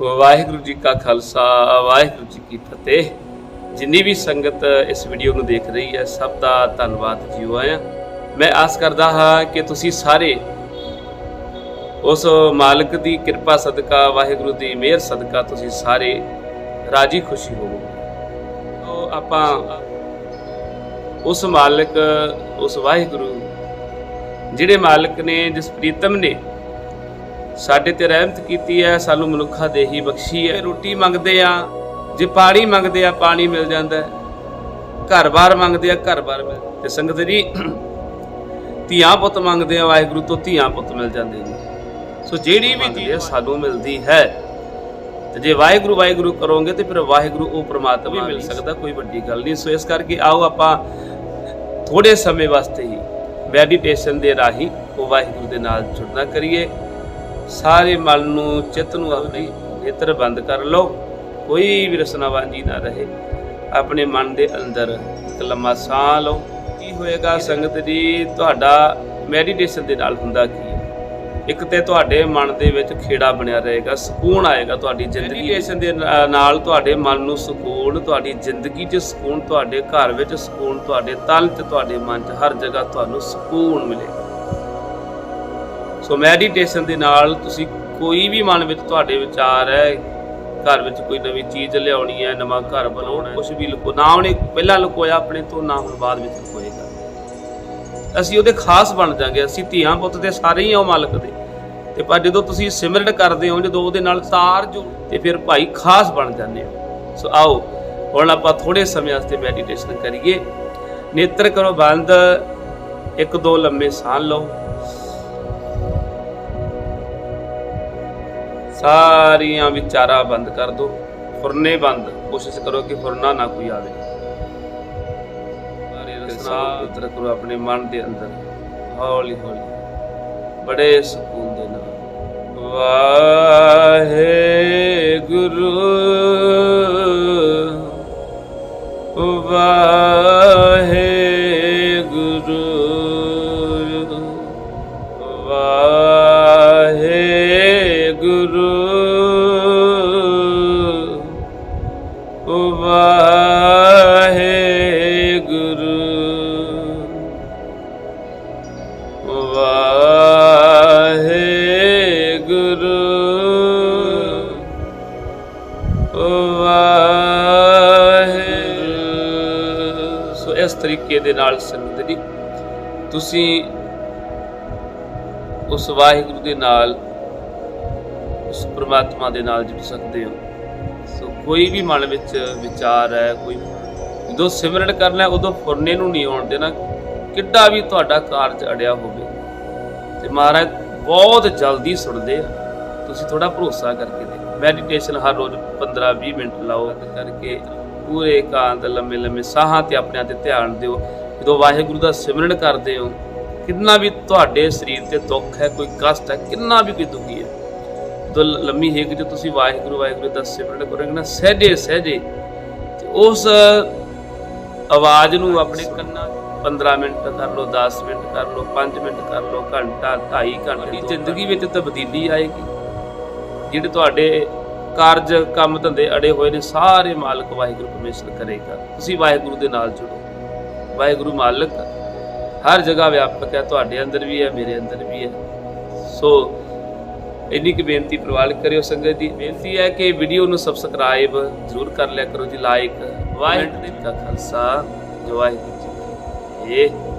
ਵਾਹਿਗੁਰੂ ਜੀ ਕਾ ਖਾਲਸਾ, ਵਾਹਿਗੁਰੂ ਜੀ ਕੀ ਫਤਿਹ। ਜਿੰਨੀ ਵੀ ਸੰਗਤ ਇਸ ਵੀਡੀਓ ਨੂੰ ਦੇਖ ਰਹੀ ਹੈ, ਸਭ ਦਾ ਧੰਨਵਾਦ ਜੀਓ ਆਇਆ। ਮੈਂ ਆਸ ਕਰਦਾ ਹਾਂ ਕਿ ਤੁਸੀਂ ਸਾਰੇ ਉਸ ਮਾਲਕ ਦੀ ਕਿਰਪਾ ਸਦਕਾ, ਵਾਹਿਗੁਰੂ ਦੀ ਮਿਹਰ ਸਦਕਾ ਤੁਸੀਂ ਸਾਰੇ ਰਾਜੀ ਖੁਸ਼ੀ ਹੋਵੋਗੇ। ਤੋ ਆਪਾਂ ਉਸ ਮਾਲਕ, ਉਸ ਵਾਹਿਗੁਰੂ, ਜਿਹੜੇ ਮਾਲਕ ਨੇ, ਜਿਸ ਪ੍ਰੀਤਮ ਨੇ ਸਾਡੇ ਤੇ ਰਹਿਮਤ ਕੀਤੀ ਹੈ ਸਾਨੂੰ ਮਨੁੱਖਾ ਦੇਹੀ ਬਖਸ਼ੀ ਹੈ। ਰੋਟੀ ਮੰਗਦੇ ਆ ਜੇ ਪਾਣੀ ਮੰਗਦੇ ਆ ਪਾਣੀ ਮਿਲ ਜਾਂਦਾ ਹੈ। ਘਰ-ਬਾਰ ਮੰਗਦੇ ਆ ਘਰ-ਬਾਰ ਮਿਲ ਤੇ ਸੰਗਤ ਜੀ ਧੀਆਂ ਪੁੱਤ ਮੰਗਦੇ ਆ ਵਾਹਿਗੁਰੂ ਤੋਂ ਧੀਆਂ ਪੁੱਤ ਮਿਲ ਜਾਂਦੇ ਨੇ। ਸੋ ਜਿਹੜੀ ਵੀ ਚੀਜ਼ ਸਾਨੂੰ ਮਿਲਦੀ ਹੈ ਤੇ ਜੇ ਵਾਹਿਗੁਰੂ ਵਾਹਿਗੁਰੂ ਕਰੋਗੇ ਤੇ ਫਿਰ ਵਾਹਿਗੁਰੂ ਉਹ ਪ੍ਰਮਾਤਮਾ ਵੀ ਮਿਲ ਸਕਦਾ। ਕੋਈ ਵੱਡੀ ਗੱਲ ਨਹੀਂ। ਸੋ ਇਸ ਕਰਕੇ ਆਓ ਆਪਾਂ ਥੋੜੇ ਸਮੇਂ ਵਾਸਤੇ ਹੀ ਮੈਡੀਟੇਸ਼ਨ ਦੇ ਰਾਹੀਂ ਉਹ ਵਾਹਿਗੁਰੂ ਦੇ ਨਾਲ ਜੁੜਨਾ ਕਰੀਏ। ਸਾਰੇ ਮਨ ਨੂੰ ਚਿੱਤ ਨੂੰ ਆਪਣੇ ਨੇਤਰ ਬੰਦ ਕਰ ਲਓ। ਕੋਈ ਵੀ ਰਸਨਾ ਵਾਂਝੀ ਨਾ ਰਹੇ। ਆਪਣੇ ਮਨ ਦੇ ਅੰਦਰ ਇੱਕ ਲੰਮਾ ਸਾਹ ਲਓ। ਕੀ ਹੋਏਗਾ ਸੰਗਤ ਜੀ? ਤੁਹਾਡਾ ਮੈਡੀਟੇਸ਼ਨ ਦੇ ਨਾਲ ਹੁੰਦਾ ਕੀ? ਇੱਕ ਤੇ ਤੁਹਾਡੇ ਮਨ ਦੇ ਵਿੱਚ ਖੇੜਾ ਬਣਿਆ ਰਹੇਗਾ ਸਕੂਨ ਆਏਗਾ ਤੁਹਾਡੀ ਜ਼ਿੰਦਗੀ ਮੈਡੀਟੇਸ਼ਨ ਦੇ ਨਾਲ ਤੁਹਾਡੇ ਮਨ ਨੂੰ ਸਕੂਨ ਤੁਹਾਡੀ ਜ਼ਿੰਦਗੀ 'ਚ ਸਕੂਨ ਤੁਹਾਡੇ ਘਰ ਵਿੱਚ ਸਕੂਨ ਤੁਹਾਡੇ ਤਨ 'ਚ ਤੁਹਾਡੇ ਮਨ 'ਚ ਹਰ ਜਗ੍ਹਾ ਤੁਹਾਨੂੰ ਸਕੂਨ ਮਿਲੇਗਾ। ਸੋ ਮੈਡੀਟੇਸ਼ਨ ਦੇ ਨਾਲ ਤੁਸੀਂ ਕੋਈ ਵੀ ਮਨ ਵਿੱਚ ਤੁਹਾਡੇ ਵਿਚਾਰ ਹੈ, ਘਰ ਵਿੱਚ ਕੋਈ ਨਵੀਂ ਚੀਜ਼ ਲਿਆਉਣੀ ਹੈ, ਨਵਾਂ ਘਰ ਬਣਾਉਣਾ ਹੈ ਕੁਝ ਵੀ ਲੁਕੋ, ਨਾ ਉਹਨੇ ਪਹਿਲਾਂ ਲੁਕੋਇਆ, ਆਪਣੇ ਤੋਂ ਨਾ ਹੁਣ ਬਾਅਦ ਵਿੱਚ ਲੁਕੋਏਗਾ। ਅਸੀਂ ਉਹਦੇ ਖਾਸ ਬਣ ਜਾਾਂਗੇ, ਅਸੀਂ ਧੀਆਂ ਪੁੱਤ ਦੇ ਸਾਰੇ ਹੀ ਆ ਮਾਲਕ ਦੇ। ਤੇ ਪਰ ਜਦੋਂ ਤੁਸੀਂ ਸਿਮਰਨ ਕਰਦੇ ਹੋ, ਜਦੋਂ ਉਹਦੇ ਨਾਲ ਤਾਰ ਜੋ, ਤੇ ਫਿਰ ਭਾਈ ਖਾਸ ਬਣ ਜਾਂਦੇ ਹੋ। ਸੋ ਆਓ, ਹੁਣ ਆਪਾਂ ਥੋੜੇ ਸਮੇਂ ਵਾਸਤੇ ਮੈਡੀਟੇਸ਼ਨ ਕਰੀਏ। ਨੇਤਰ ਕਰੋ, ਬੰਦ, ਇੱਕ ਦੋ ਲੰਮੇ ਸਾਹ ਲਓ। ਸਾਰੀਆਂ ਵਿਚਾਰਾਂ ਬੰਦ ਕਰ ਦਿਓ ਫੁਰਨੇ ਬੰਦ। ਕੋਸ਼ਿਸ਼ ਕਰੋ ਕਿ ਫੁਰਨਾ ਨਾ ਕੋਈ ਆਵੇ। ਸਾਰੇ ਰਸਨਾ ਪਵਿੱਤਰ ਕਰੋ ਆਪਣੇ ਮਨ ਦੇ ਅੰਦਰ। ਹੌਲੀ ਹੌਲੀ। ਬੜੇ ਸਕੂਨ ਦੇ ਨਾਲ। ਵਾਹਿਗੁਰੂ। ਵਾਹਿਗੁਰੂ ਵਾਹਿਗੁਰੂ। ਸੋ ਇਸ ਤਰੀਕੇ ਦੇ ਨਾਲ ਸੰਗਤ ਜੀ, ਤੁਸੀਂ ਉਸ ਵਾਹਿਗੁਰੂ ਦੇ ਨਾਲ, ਉਸ ਪ੍ਰਮਾਤਮਾ ਦੇ ਨਾਲ ਜੁੜ ਸਕਦੇ ਹੋ। ਸੋ ਕੋਈ ਵੀ ਮਨ ਵਿੱਚ ਵਿਚਾਰ ਹੈ, ਕੋਈ ਜਦੋਂ ਸਿਮਰਨ ਕਰਨਾ, ਉਦੋਂ ਫੁਰਨੇ ਨੂੰ ਨਹੀਂ ਆਉਣ ਦੇਣਾ। ਕਿੱਡਾ ਵੀ ਤੁਹਾਡਾ ਕਾਰਜ ਅੜਿਆ ਹੋਵੇ। ਤੇ ਮਹਾਰਾਜ ਬਹੁਤ ਜਲਦੀ ਸੁਣਦੇ ਆ। ਤੁਸੀਂ ਥੋੜਾ ਭਰੋਸਾ ਕਰਕੇ ਦੇਖੋ। ਮੈਡੀਟੇਸ਼ਨ ਹਰ ਰੋਜ਼ 15-20 ਮਿੰਟ ਲਾਓ। ਕਰਕੇ ਪੂਰੇ ਕਾਂਤ ਲੰਮੇ ਲੰਮੇ ਸਾਹਾਂ ਤੇ ਆਪਣੇ ਤੇ ਧਿਆਨ ਦਿਓ। ਜਦੋਂ ਵਾਹਿਗੁਰੂ ਦਾ ਸਿਮਰਨ ਕਰਦੇ ਹੋ, ਕਿੰਨਾ ਵੀ ਤੁਹਾਡੇ ਸਰੀਰ ਤੇ ਦੁੱਖ ਹੈ, ਕੋਈ ਕਸ਼ਟ ਹੈ, ਕਿੰਨਾ ਵੀ ਕੋਈ ਦੁਖੀ ਹੈ, ਜਦੋਂ ਲੰਮੀ ਹੇਕ ਜੇ ਤੁਸੀਂ ਵਾਹਿਗੁਰੂ ਵਾਹਿਗੁਰੂ ਦਾ ਸਿਮਰਨ ਕਰੋਗੇ ਨਾ ਸਹਿਜੇ ਸਹਿਜੇ ਉਸ ਆਵਾਜ਼ ਨੂੰ ਆਪਣੇ ਕੰਨਾਂ 15 ਮਿੰਟ ਕਰ ਲਓ 10 ਮਿੰਟ ਕਰ ਲਓ 5 ਮਿੰਟ ਕਰ ਲਓ ਘੰਟਾ 2.5 ਘੰਟੇ ਦੀ ਜ਼ਿੰਦਗੀ ਵਿੱਚ ਤਬਦੀਲੀ ਆਏਗੀ। ਜਿਹੜੇ ਤੁਹਾਡੇ ਕਾਰਜ ਕੰਮ ਧੰਦੇ ਅੜੇ ਹੋਏ ਨੇ ਸਾਰੇ ਮਾਲਕ ਵਾਹਿਗੁਰੂ ਪਰਮੇਸ਼ਰ ਕਰੇਗਾ। ਤੁਸੀਂ ਵਾਹਿਗੁਰੂ ਦੇ ਨਾਲ ਜੁੜੋ। ਵਾਹਿਗੁਰੂ ਮਾਲਕ ਹਰ ਜਗ੍ਹਾ ਵਿਆਪਕ ਹੈ ਤੁਹਾਡੇ ਅੰਦਰ ਵੀ ਹੈ ਮੇਰੇ ਅੰਦਰ ਵੀ ਹੈ। ਸੋ ਇੰਨੀ ਕੁ ਬੇਨਤੀ ਪ੍ਰਵਾਨ ਕਰਿਓ ਸੰਗਤ ਜੀ। ਬੇਨਤੀ ਹੈ ਕਿ ਵੀਡੀਓ ਨੂੰ ਸਬਸਕ੍ਰਾਈਬ ਜ਼ਰੂਰ ਕਰ ਲਿਆ ਕਰੋ ਜੀ ਲਾਈਕ ਵਾਹਿਗੁਰੂ ਜੀ ਕਾ ਖਾਲਸਾ। ਜੋ ਵਾਹਿਗੁਰੂ ਜੀ ਕੀ ਫਤਿਹ